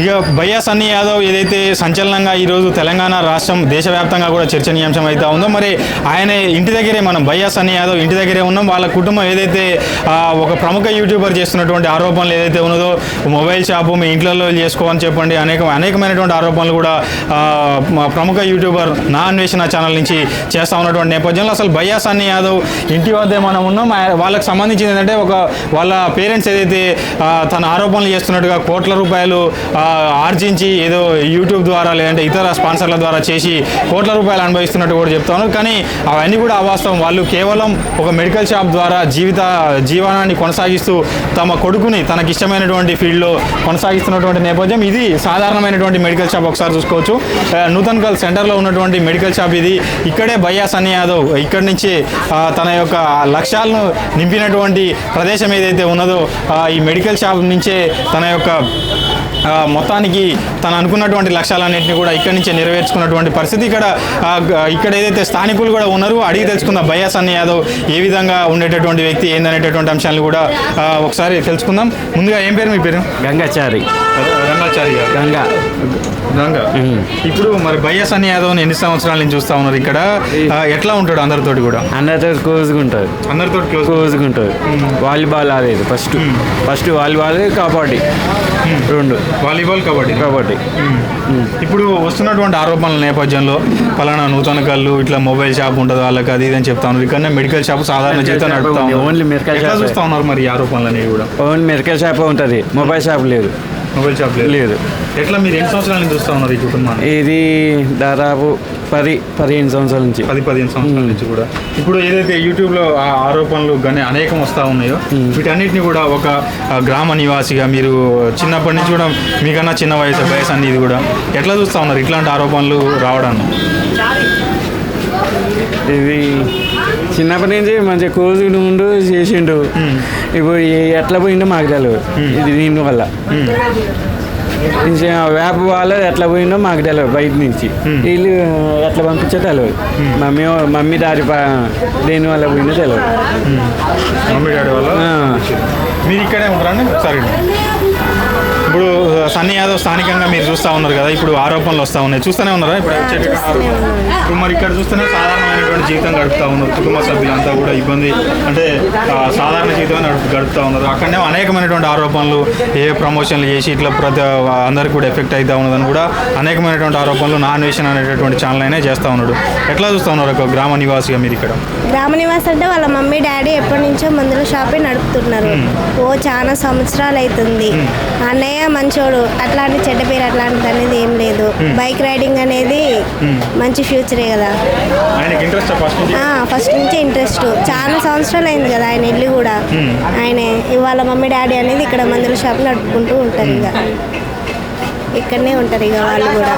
ఇక భయ్యా సన్నీ యాదవ్ ఏదైతే సంచలనంగా ఈరోజు తెలంగాణ రాష్ట్రం దేశవ్యాప్తంగా కూడా చర్చనీయాంశం అయితే ఉందో మరి ఆయన ఇంటి దగ్గరే మనం భయ్యా సన్నీ యాదవ్ ఇంటి దగ్గరే ఉన్నాం. వాళ్ళ కుటుంబం ఏదైతే ఒక ప్రముఖ యూట్యూబర్ చేస్తున్నటువంటి ఆరోపణలు ఏదైతే ఉన్నదో మొబైల్ షాపు మీ ఇంట్లో చేసుకోమని చెప్పండి అనేక అనేకమైనటువంటి ఆరోపణలు కూడా మా ప్రముఖ యూట్యూబర్ నా అన్వేషణ ఛానల్ నుంచి చేస్తా ఉన్నటువంటి నేపథ్యంలో అసలు భయ్యా సన్నీ యాదవ్ ఇంటి వద్దే మనం ఉన్నాం. వాళ్ళకి సంబంధించింది ఏంటంటే ఒక వాళ్ళ పేరెంట్స్ ఏదైతే తన ఆరోపణలు చేస్తున్నట్టుగా కోట్ల రూపాయలు ఆర్జించి ఏదో యూట్యూబ్ ద్వారా లేదంటే ఇతర స్పాన్సర్ల ద్వారా చేసి కోట్ల రూపాయలు అనుభవిస్తున్నట్టు కూడా చెప్తాను కానీ అవన్నీ కూడా అవాస్తవం. వాళ్ళు కేవలం ఒక మెడికల్ షాప్ ద్వారా జీవిత జీవనాన్ని కొనసాగిస్తూ తమ కొడుకుని తనకి ఇష్టమైనటువంటి ఫీల్డ్లో కొనసాగిస్తున్నటువంటి నేపథ్యం. ఇది సాధారణమైనటువంటి మెడికల్ షాప్ ఒకసారి చూసుకోవచ్చు. నూతన్ కల్ సెంటర్లో ఉన్నటువంటి మెడికల్ షాప్ ఇది. ఇక్కడే భయ్యా సన్నీ యాదవ్ ఇక్కడి నుంచి తన యొక్క లక్ష్యాలను నింపినటువంటి ప్రదేశం ఏదైతే ఉన్నదో ఈ మెడికల్ షాప్ నుంచే తన యొక్క మొత్తానికి తను అనుకున్నటువంటి లక్ష్యాలన్నింటినీ కూడా ఇక్కడి నుంచే నెరవేర్చుకున్నటువంటి పరిస్థితి ఇక్కడ ఇక్కడ ఏదైతే స్థానికులు కూడా ఉన్నారు అడిగి తెలుసుకుందాం. భయ్యా సన్నీ యాదవ్ ఏ విధంగా ఉండేటటువంటి వ్యక్తి ఏందనేటటువంటి అంశాలను కూడా ఒకసారి తెలుసుకుందాం. ముందుగా ఏం పేరు మీ పేరు? గంగాచారి. రంగాచారి గారు. గంగా. గంగా. ఇప్పుడు మరి భయ్యా సన్నీ యాదవ్ ఎన్ని సంవత్సరాల నుంచి చూస్తా ఉన్నారు ఇక్కడ? ఎట్లా ఉంటాడు అందరితోటి కూడా? అందరితో కోజ్గా ఉంటుంది అందరితో క్లోజ్ కోజ్గా ఉంటుంది వాలీబాల్ ఆడేది ఫస్ట్. First volleyball kabaddi. రెండు. వాలీబాల్ కబడ్డీ. కబడ్డీ. ఇప్పుడు వస్తున్నటువంటి ఆరోపణల నేపథ్యంలో పలానా నూతన కళ్ళు ఇట్లా మొబైల్ షాప్ ఉంటుంది వాళ్ళకి అది ఇది అని చెప్తా ఉన్నారు. ఇక్కడ మెడికల్ షాప్ సాధారణ shop నడుపుతా medical ఎట్లా shop. చూస్తా ఉన్నారు మరి ఆరోపణలు అనేవి కూడా? ఓన్లీ మెడికల్ షాప్ ఉంటుంది. మొబైల్ షాప్ లేదు. మొబైల్ షాప్ లేదు. ఎట్లా మీరు ఎన్ని సంవత్సరాల నుంచి చూస్తా ఉన్నారు ఈ కుటుంబాన్ని? ఇది దాదాపు పది పదిహేను సంవత్సరాల నుంచి. పది పదిహేను సంవత్సరాల నుంచి కూడా. ఇప్పుడు ఏదైతే యూట్యూబ్లో ఆ ఆరోపణలు కానీ అనేకం వస్తూ ఉన్నాయో వీటన్నిటిని కూడా ఒక గ్రామ నివాసిగా మీరు చిన్నప్పటి నుంచి కూడా మీకన్నా చిన్న వయసు వయసు అనేది కూడా ఎట్లా చూస్తా ఉన్నారు ఇట్లాంటి ఆరోపణలు రావడాన్ని? ఇది చిన్నప్పటి నుంచి మంచిగా కోజ్గా ఉండు చేసిండు. ఇప్పుడు ఎట్లా పోయిండో మాకు తెలియదు ఇది దీని వల్ల. వేప వాళ్ళ ఎట్లా పోయిందో మాకు తెలియదు బయట నుంచి. వీళ్ళు ఎట్లా పంపించో తెలియదు మమ్మీ మమ్మీ దారి దేని వల్ల పోయిందో తెలియదు మమ్మీ డాడీ వల్ల? ఆ. మీరు ఇక్కడే ఉంటారండి ఒకసారి ఇప్పుడు సన్నీ యాదవ్ స్థానికంగా మీరు చూస్తూ ఉన్నారు కదా ఇప్పుడు ఆరోపణలు వస్తూ ఉన్నాయి. చూస్తూనే ఉన్నారా? ఇప్పుడు? ఇప్పుడు మరి ఇక్కడ చూస్తేనే సాధారణమైనటువంటి జీవితం గడుపుతా ఉన్నారు. కుటుంబ సభ్యులంతా కూడా ఇబ్బంది అంటే సాధారణ జీవితం గడుపుతా ఉన్నారు. అక్కడనే అనేకమైనటువంటి ఆరోపణలు ఏ ప్రమోషన్లు చేసి ఇట్లా ప్రతి అందరికి కూడా ఎఫెక్ట్ అవుతా ఉన్నదని కూడా అనేకమైనటువంటి ఆరోపణలు నా అన్వేషణ అనేటటువంటి ఛానల్ అయినా చేస్తూ ఉన్నాడు. ఎట్లా చూస్తూ ఉన్నారు ఒక గ్రామ నివాసిగా మీరు ఇక్కడ? గ్రామ నివాస్ అంటే వాళ్ళ మమ్మీ డాడీ ఎప్పటి నుంచో మందుల షాపే నడుపుతున్నారు. ఓ చాలా సంవత్సరాలు అవుతుంది. అన్నయ్య మంచోడు. అట్లాంటి చెడ్డ పేరు అట్లాంటిది అనేది ఏం లేదు. బైక్ రైడింగ్ అనేది మంచి ఫ్యూచరే కదా. ఫస్ట్ నుంచి? ఇంట్రెస్ట్ చాలా సంవత్సరాలు అయింది కదా ఆయన ఇల్లు కూడా. ఆయన ఇవాళ మమ్మీ డాడీ అనేది ఇక్కడ మందుల షాప్ నడుపుకుంటూ ఉంటారు ఇక. ఇక్కడనే ఉంటారు ఇక వాళ్ళు కూడా.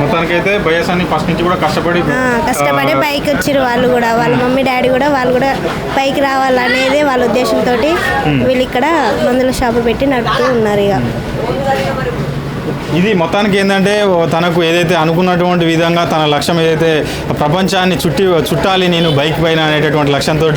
మొత్తానికైతే బయస్ అని ఫస్ట్ నుంచి కూడా కష్టపడి కష్టపడి పైకి వచ్చిరు వాళ్ళు కూడా. వాళ్ళ మమ్మీ డాడీ కూడా వాళ్ళు కూడా పైకి రావాలనేది వాళ్ళ ఉద్దేశంతో వీళ్ళు ఇక్కడ మందుల షాపు పెట్టి నడుపుతూ ఉన్నారు ఇక. ఇది మొత్తానికి ఏంటంటే తనకు ఏదైతే అనుకున్నటువంటి విధంగా తన లక్ష్యం ఏదైతే ప్రపంచాన్ని చుట్టి చుట్టాలి నేను బైక్ పైన అనేటటువంటి లక్ష్యంతో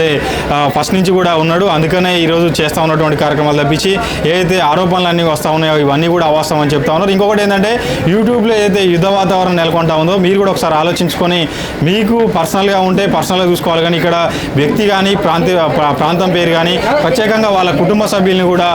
ఫస్ట్ నుంచి కూడా ఉన్నాడు. అందుకనే ఈరోజు చేస్తూ ఉన్నటువంటి కార్యక్రమాలు తప్పించి ఏదైతే ఆరోపణలు అన్నీ వస్తూ ఉన్నాయో ఇవన్నీ కూడా అవాస్తవం అని చెప్తా ఉన్నారు. ఇంకొకటి ఏంటంటే యూట్యూబ్లో ఏదైతే యుద్ధ వాతావరణం నెలకొంటా ఉందో మీరు కూడా ఒకసారి ఆలోచించుకొని మీకు పర్సనల్గా ఉంటే పర్సనల్గా చూసుకోవాలి. కానీ ఇక్కడ వ్యక్తి కానీ ప్రాంత ప్రా- ప్రాంతం పేరు కానీ ప్రత్యేకంగా వాళ్ళ కుటుంబ సభ్యుల్ని కూడా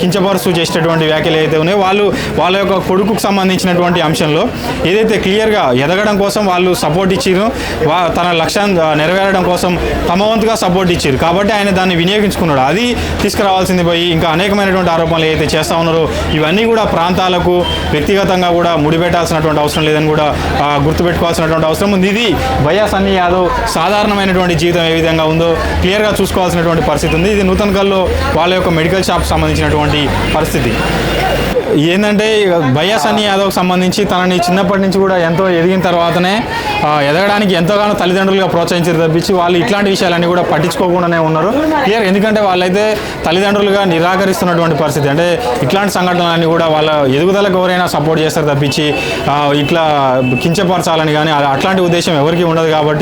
కించపరుస్తూ చేసేటటువంటి వ్యాఖ్యలు ఏదైతే ఉన్నాయో వాళ్ళు వాళ్ళ యొక్క కొడుకుకు సంబంధించినటువంటి అంశంలో ఏదైతే క్లియర్గా ఎదగడం కోసం వాళ్ళు సపోర్ట్ ఇచ్చారు వా తన లక్ష్యాన్ని నెరవేరడం కోసం తమ వంతుగా సపోర్ట్ ఇచ్చారు కాబట్టి ఆయన దాన్ని వినియోగించుకున్నాడు. అది తీసుకురావాల్సింది పోయి ఇంకా అనేకమైనటువంటి ఆరోపణలు ఏదైతే చేస్తూ ఉన్నారో ఇవన్నీ కూడా ప్రాంతాలకు వ్యక్తిగతంగా కూడా ముడిపెట్టాల్సినటువంటి అవసరం లేదని కూడా గుర్తుపెట్టుకోవాల్సినటువంటి అవసరం ఉంది. ఇది వైఎస్ అన్ని యాదవ్ సాధారణమైనటువంటి జీవితం ఏ విధంగా ఉందో క్లియర్గా చూసుకోవాల్సినటువంటి పరిస్థితి ఉంది. ఇది నూతన కల్లో వాళ్ళ యొక్క మెడికల్ షాప్ సంబంధించినటువంటి పరిస్థితి. ఏంటంటే భయ్యా సన్నీ యాదవ్కి సంబంధించి తనని చిన్నప్పటి నుంచి కూడా ఎంతో ఎదిగిన తర్వాతనే ఎదగడానికి ఎంతగానో తల్లిదండ్రులుగా ప్రోత్సహించారు తప్పించి వాళ్ళు ఇట్లాంటి విషయాలన్నీ కూడా పట్టించుకోకుండానే ఉన్నారు. క్లియర్? ఎందుకంటే వాళ్ళైతే తల్లిదండ్రులుగా నిరాకరిస్తున్నటువంటి పరిస్థితి. అంటే ఇట్లాంటి సంఘటనలన్నీ కూడా వాళ్ళ ఎదుగుదలకు ఎవరైనా సపోర్ట్ చేస్తారు తప్పించి ఇట్లా కించపరచాలని కానీ అట్లాంటి ఉద్దేశం ఎవరికి ఉండదు కాబట్టి